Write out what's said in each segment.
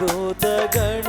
ಭೂತಗಳು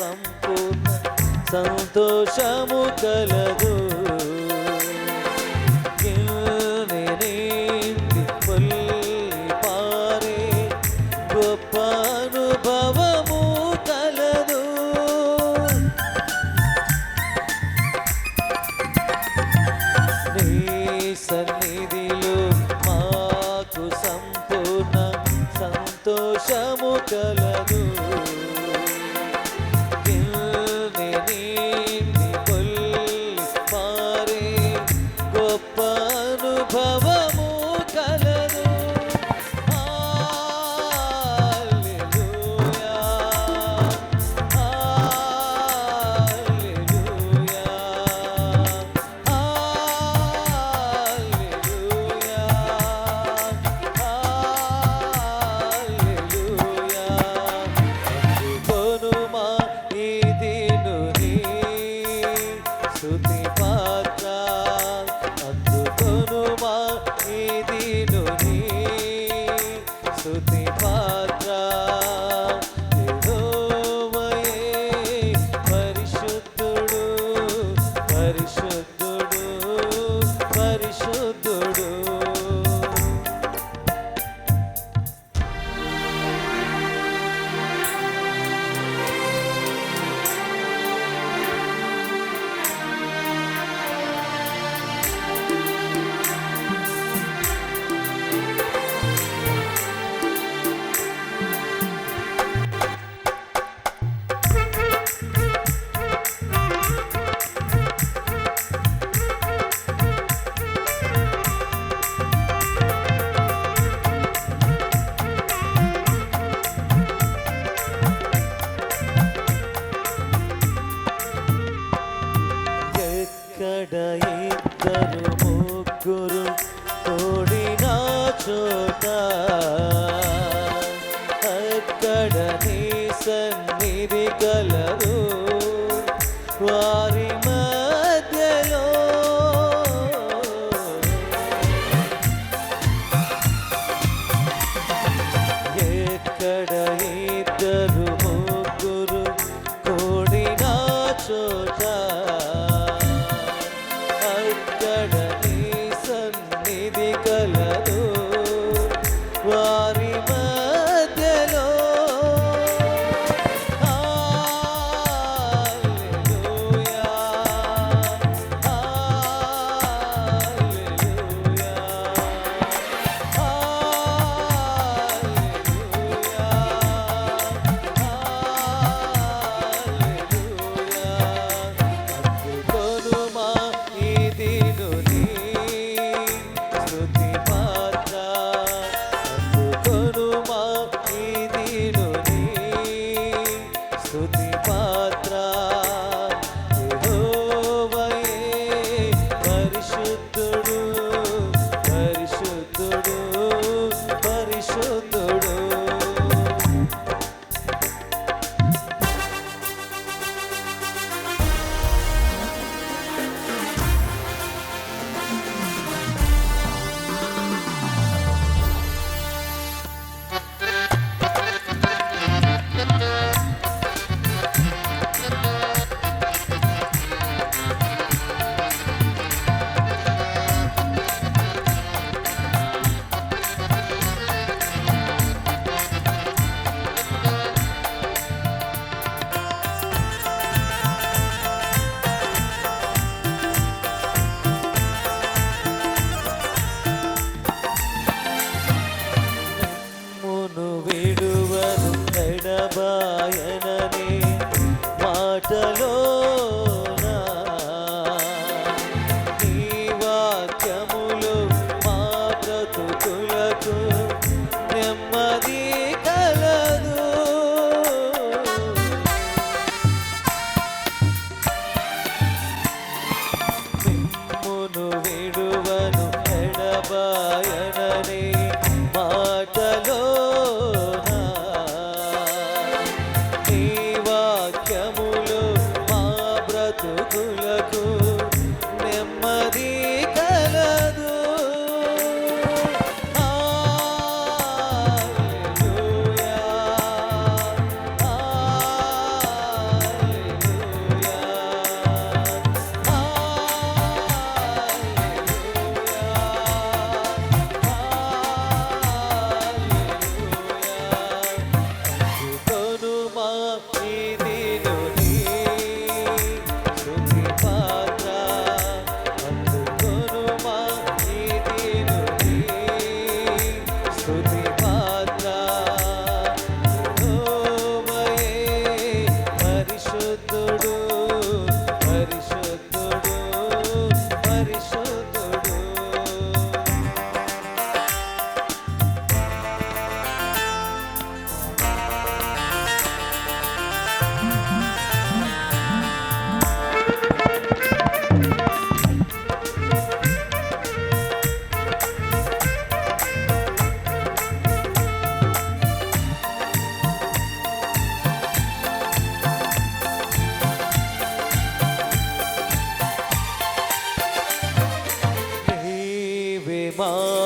సంపూర్ణ సంతోషము కలదు. సన్నిధిలో మాకు సంపూర్ణ సంతోషము కలదు. ఇక్కడ ఇద్దరు ముగ్గురు see. பா